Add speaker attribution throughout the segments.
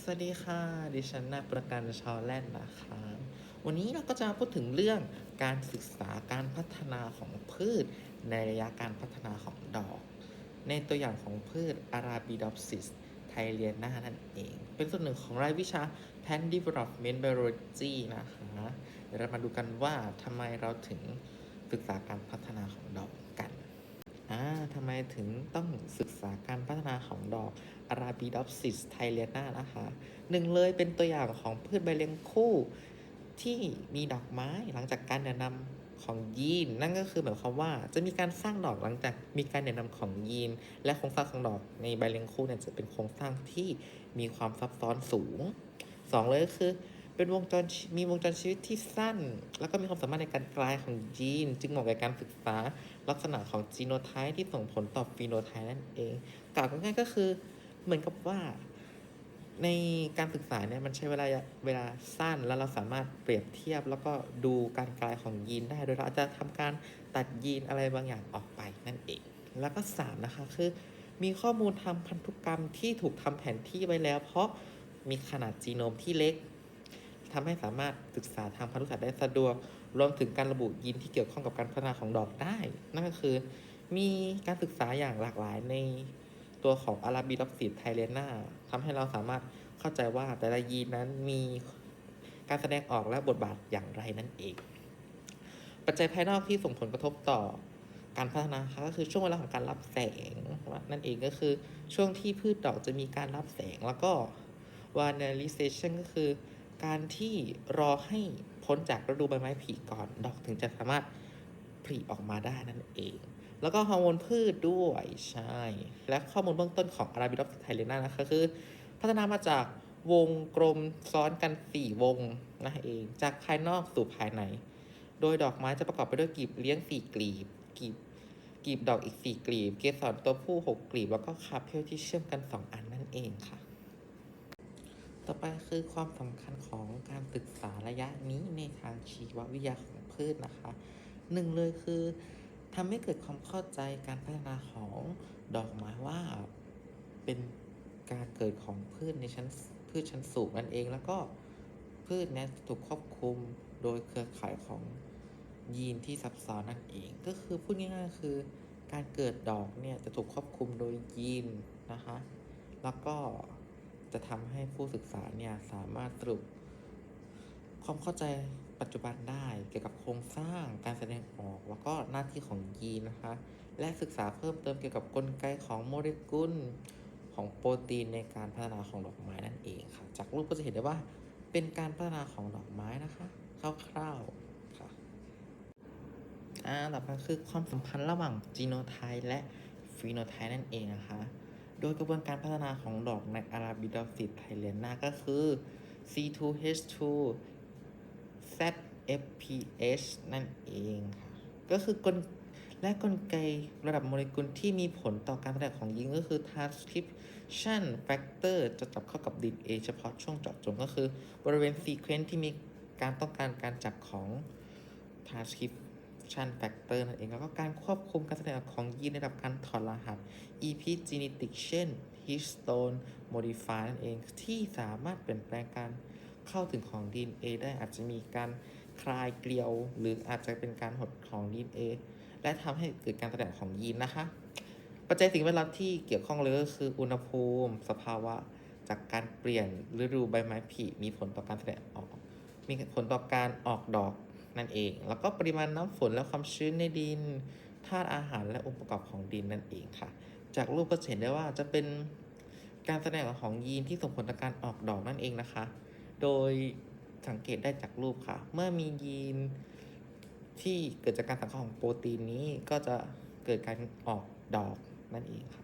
Speaker 1: สวัสดีค่ะ ดิฉันนายประกันชาวแลนด์นะคะ วันนี้เราก็จะพูดถึงเรื่องการศึกษาการพัฒนาของพืช ในระยะการพัฒนาของดอก ในตัวอย่างของพืช Arabidopsis t h a i l i a n a นั่นเอง เป็นส่วนหนึ่งของรายวิชา Plant Development Biology นะคะ เดี๋ยวเรามาดูกันว่าทำไมเราถึงศึกษาการพัฒนาของดอก อ่าทำไมถึงต้องศึกษาการพัฒนาของดอก Arabidopsis t h a i l i a n a นะคะหนึ่งเลยเป็นตัวอย่างของพืชใบเลี้ยงคู่ที่มีดอกไม้หลังจากการแนะนำของยีน นั่นก็คือหมายความว่าจะมีการสร้างดอกหลังจากมีการแนะนำของยีน และโครงสร้างของดอกในใบเลี้ยงคู่เนี่ยจะเป็นโครงสร้างที่มีความซับซ้อนสูงสองเลยก็คือ เป็นวงจรมีวงจรชีวิตที่สั้น แล้วก็มีความสามารถในการกลายของยีน จึงเหมาะกับการศึกษาลักษณะของจีโนไทป์ที่ส่งผลต่อฟีโนไทป์นั่นเองกล่าวง่ายๆก็คือเหมือนกับว่าในการศึกษาเนี่ยมันใช้เวลาเวลาสั้นแล้วเราสามารถเปรียบเทียบ แล้วก็ดูการกลายของยีนได้ โดยเราอาจจะทำการตัดยีนอะไรบางอย่างออกไปนั่นเอง แล้วก็สามนะคะคือมีข้อมูลทางพันธุกรรมที่ถูกทำแผนที่ไว้แล้ว เพราะมีขนาดจีโนมที่เล็ก ทำให้สามารถศึกษาทางพันธุศาสตร์ได้สะดวก รวมถึงการระบุยีนที่เกี่ยวข้องกับการพัฒนาของดอกได้ นั่นก็คือ มีการศึกษาอย่างหลากหลายในตัวของ Arabidopsis t h a i l i a n a ทำให้เราสามารถเข้าใจว่าแต่ละยีนนั้นมีการแสดงออกและบทบาทอย่างไรนั่นเอง ปัจจัยภายนอกที่ส่งผลกระทบต่อการพัฒนาก็คือช่วงเวลาของการรับแสงนั่นเองก็คือช่วงที่พืชดอกจะมีการรับแสงแล้วก็ vernalization ก็คือ การที่รอให้พ้นจากฤดูใบไม้ผลิก่อน ดอกถึงจะสามารถผลิออกมาได้นั่นเอง แล้วก็ฮอร์โมนพืชด้วยใช่ และข้อมูลเบื้องต้นของ Arabidopsis t h a i l i a n a นะคะคือ พัฒนามาจากวงกลมซ้อนกัน 4 วงนั่นเอง จากภายนอกสู่ภายใน โดยดอกไม้จะประกอบไปด้วยกลีบเลี้ยง 4 กลีบกลีบกลีบดอกอีก 4 กลีบ เกสรตัวผู้ 6 กลีบ แล้วก็คาเพลที่เชื่อมกัน 2 อันนั่นเองค่ะ ต่อไปคือความสำคัญของการศึกษาระยะนี้ในทางชีววิทยาของพืชนะคะหนึ่งเลยคือทำให้เกิดความเข้าใจการพัฒนาของดอกไม้ว่าเป็นการเกิดของพืชในชั้นพืชชั้นสูงนั่นเองแล้วก็พืชนี้ถูกควบคุมโดยเครือข่ายของยีนที่ซับซ้อนนั่นเอง ก็คือพูดง่ายๆคือ การเกิดดอกเนี่ยจะถูกควบคุมโดยยีนนะคะ แล้วก็ จะทำให้ผู้ศึกษาเนี่ยสามารถสรุปความเข้าใจปัจจุบันได้เกี่ยวกับโครงสร้างการแสดงออก แล้วก็หน้าที่ของยีนนะคะ และศึกษาเพิ่มเติมเกี่ยวกับกลไกของโมเลกุลของโปรตีนในการพัฒนาของดอกไม้นั่นเองค่ะ จากรูปก็จะเห็นได้ว่าเป็นการพัฒนาของดอกไม้นะคะคร่าวๆค่ะอ่าต่อไปคือความสัมพันธ์ระหว่างจีโนไทป์และฟีโนไทป์นั่นเองนะคะ โดยกระบวนการพัฒนาของดอกใน Arabidopsis t h a i l i a n a ก็คือ C2H2 ZFPH นั่นเองค่ะ ก็คือกลและกลไกระดับโมเลกุลที่มีผลต่อการแสดงของยีนก็คือ transcription factor จะจับเข้ากับ DNA เฉพาะช่วงเจาะจงก็คือ บริเวณ sequence ที่มีการต้องการการจับของ transcription factor นั่นเองแล้วก็การควบคุมการแสดงออกของยีนในระดับการถอดรหัส epigenetic เช่น histone modify นั่นเองที่สามารถเปลี่ยนแปลงการเข้าถึงของ DNA ได้อาจจะมีการคลายเกลียว หรืออาจจะเป็นการหดของ DNA และทำให้เกิดการแสดงของยีนนะคะ ปัจจัยสิ่งแวดล้อมที่เกี่ยวข้องเลยก็คืออุณหภูมิ สภาวะ จากการเปลี่ยนฤดูใบไม้ผลิมีผลต่อการแสดงออก มีผลต่อการออกดอก นั่นเอง แล้วก็ปริมาณน้ำฝนและความชื้นในดินธาตุอาหารและองค์ประกอบของดินนั่นเองค่ะ จากรูปก็เห็นได้ว่าจะเป็นการแสดงของยีนที่ส่งผลต่อการออกดอกนั่นเองนะคะ โดยสังเกตได้จากรูปค่ะ เมื่อมียีนที่เกิดจากการสังเคราะห์ของโปรตีนนี้ก็จะเกิดการออกดอกนั่นเองค่ะ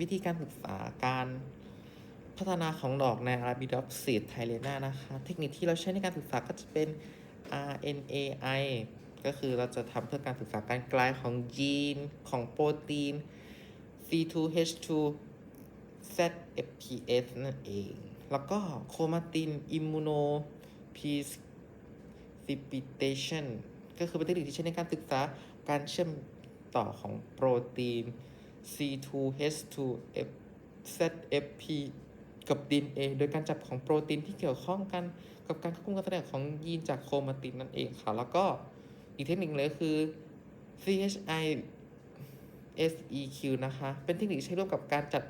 Speaker 1: วิธีการศึกษาการ พัฒนาของดอกใน Arabidopsis t h a i l i a n a นะคะ เทคนิคที่เราใช้ในการศึกษาก็จะเป็น RNAi ก็คือเราจะทำเพื่อการศึกษาการกลายของยีนของโปรตีน C2H2 ZFPS นั่นเอง แล้วก็โคมาตินอิมมูโน precipitation ก็คือเป็นเทคนิคที่ใช้ในการศึกษาการเชื่อมต่อของโปรตีน C2H2 ZFPS กับ DNA โดยการจับของโปรตีนที่เกี่ยวข้องกันกับการควบคุมการแสดงของยีนจากโครมาตินนั่นเองค่ะ แล้วก็อีกเทคนิคเลยคือ CHI SEQ นะคะ เป็นเทคนิคใช้ร่วมกับการจัด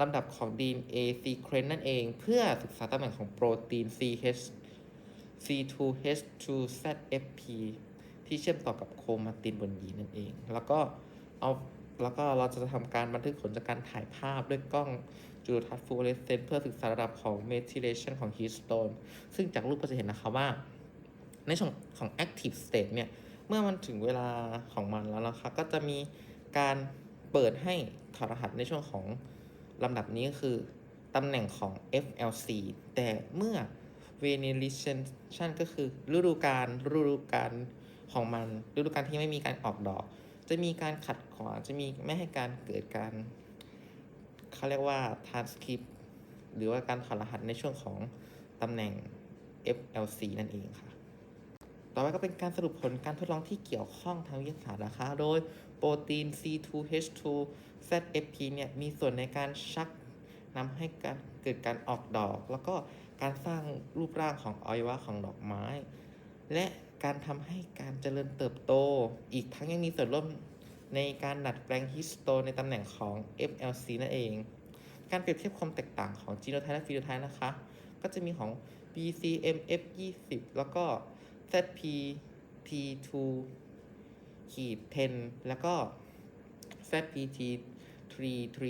Speaker 1: ลำดับของ DNA sequence นั่นเองเพื่อศึกษาตำแหน่งของโปรตีน CH C2H2ZFP ที่เชื่อมต่อกับโครมาตินบนยีนนั่นเอง แล้วก็เอา แล้วก็เราจะทำการบันทึกผลจากการถ่ายภาพด้วยกล้องจุลทรรศน์ฟลูออเรสเซนต์เพื่อศึกษาระดับของ methylation ของ histone ซึ่งจากรูปก็จะเห็นนะคะว่า ในช่องของ active state เนี่ย เมื่อมันถึงเวลาของมันแล้วนะคะ ก็จะมีการเปิดให้ถอดรหัสในช่วงของลำดับนี้ก็คือตำแหน่งของ FLC แต่เมื่อ ventilation ก็คือฤดูกาลฤดูกาลของมันฤดูกาลที่ไม่มีการออกดอก จะมีการขัดขวางจะมีไม่ให้การเกิดการเขาเรียกว่า transcript หรือว่าการถอดรหัสในช่วงของตำแหน่ง FLC นั่นเองค่ะ ต่อไปก็เป็นการสรุปผลการทดลองที่เกี่ยวข้องทางวิทยาศาสตร์นะคะ โดยโปรตีน C2H2 ZFP เนี่ยมีส่วนในการชักนำให้การเกิดการออกดอก แล้วก็การสร้างรูปร่างของอวัยวะของดอกไม้ และ การทำให้การเจริญเติบโต อีกทั้งยังมีส่วนร่วมในการดัดแปลงฮิสโตในตำแหน่งของ FLC นั่นเอง การเปรียบเทียบความแตกต่างของจีโนไทป์และฟีโนไทป์นะคะ ก็จะมีของ BCMF20 แล้วก็ ZPT2 ขีด10แล้วก็ ZPT33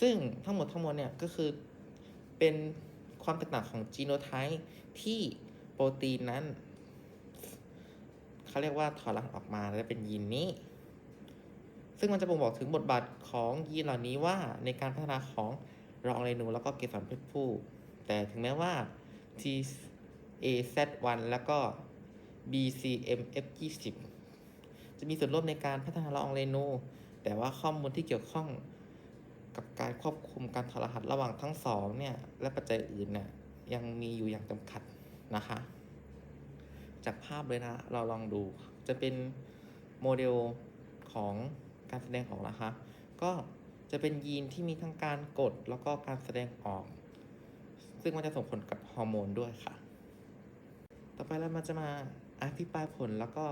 Speaker 1: ซึ่งทั้งหมดทั้งมวลเนี่ยก็คือเป็นความแตกต่างของจีโนไทป์ที่โปรตีนนั้น เขาเรียกว่าถอดรหัสออกมาและเป็นยีนนี้ ซึ่งมันจะบ่งบอกถึงบทบาทของยีนเหล่านี้ว่าในการพัฒนาของรองเรนูแล้วก็เกสรเพศผู้ แต่ถึงแม้ว่า TAZ1 แล้วก็ BCMF20 จะมีส่วนร่วมในการพัฒนาละอองเรนู แต่ว่าข้อมูลที่เกี่ยวข้องกับการควบคุมการถอดรหัสระหว่างทั้งสองเนี่ย และปัจจัยอื่นเนี่ยยังมีอยู่อย่างจำกัดนะคะ จากภาพเลยนะ เราลองดู จะเป็นโมเดลของการแสดงออกนะคะ ก็จะเป็นยีนที่มีทั้งการกดแล้วก็การแสดงออก ซึ่งมันจะส่งผลกับฮอร์โมนด้วยค่ะ ต่อไปเรามาจะมาอธิบายผลแล้วก็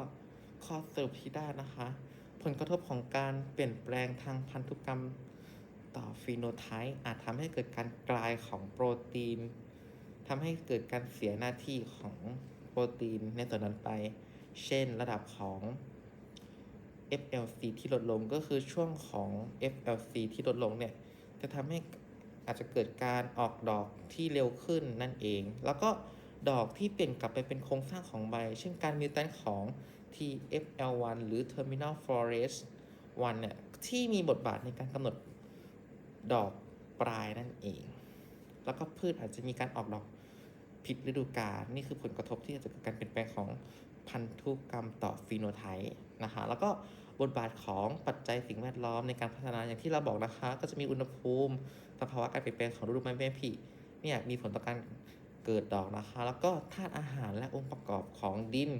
Speaker 1: ข้อสรุปที่ได้นะคะ ผลกระทบของการเปลี่ยนแปลงทางพันธุกรรมต่อฟีโนไทป์อาจทำให้เกิดการกลายของโปรตีนทำให้เกิดการเสียหน้าที่ของ ปรตีนในส่วนนั้นไป เช่นระดับของ FLC ที่ลดลงก็คือช่วงของ FLC ที่ลดลงเนี่ย จะทำให้อาจจะเกิดการออกดอกที่เร็วขึ้นนั่นเอง แล้วก็ดอกที่เปลี่ยนกลับไปเป็นโครงสร้างของใบ เช่นการมิวแทนของ TFL1 หรือ Terminal Florets 1เนี่ย ที่มีบทบาทในการกำหนดดอกปลายนั่นเอง แล้วก็พืชอาจจะมีการออกดอก ผิดฤดูกาลนี่คือผลกระทบที่จะเกิดการเปลี่ยนแปลงของพันธุกรรมต่อฟีโนไทป์นะคะแล้วก็บทบาทของปัจจัยสิ่งแวดล้อมในการพัฒนาอย่างที่เราบอกนะคะ ก็จะมีอุณหภูมิสภาวะการเปลี่ยนแปลงของฤดูใบไม้ผลิเนี่ยมีผลต่อการเกิดดอกนะคะ แล้วก็ธาตุอาหารและองค์ประกอบของดิน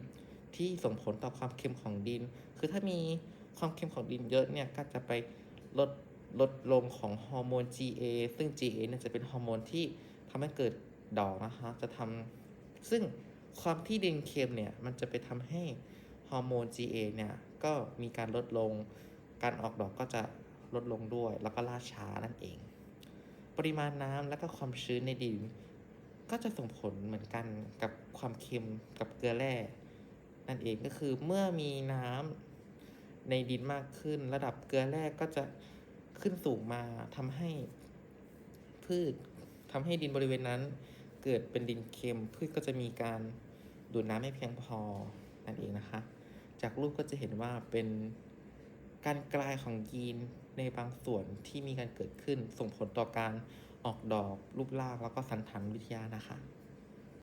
Speaker 1: ที่ส่งผลต่อความเค็มของดิน คือถ้ามีความเค็มของดินเยอะเนี่ยก็จะไปลดลดลงของฮอร์โมน GA ซึ่ง GA เนี่ยจะเป็นฮอร์โมนที่ทำให้เกิด ดอกนะคะ จะทำซึ่งความที่ดินเค็มเนี่ย มันจะไปทำให้ฮอร์โมน GA เนี่ย ก็มีการลดลง การออกดอกก็จะลดลงด้วย แล้วก็ล่าช้านั่นเอง ปริมาณน้ำและก็ความชื้นในดิน ก็จะส่งผลเหมือนกันกับความเค็มกับเกลือแร่นั่นเองก็คือเมื่อมีน้ำในดินมากขึ้น ระดับเกลือแร่ก็จะขึ้นสูงมาทำให้พืชทำให้ดินบริเวณนั้น เกิดเป็นดินเค็มพืชก็จะมีการดูดน้ำไม่เพียงพอนั่นเองนะคะ จากรูปก็จะเห็นว่าเป็นการกลายของยีนในบางส่วนที่มีการเกิดขึ้นส่งผลต่อการออกดอกรูปร่างแล้วก็สันฐานวิทยานะคะ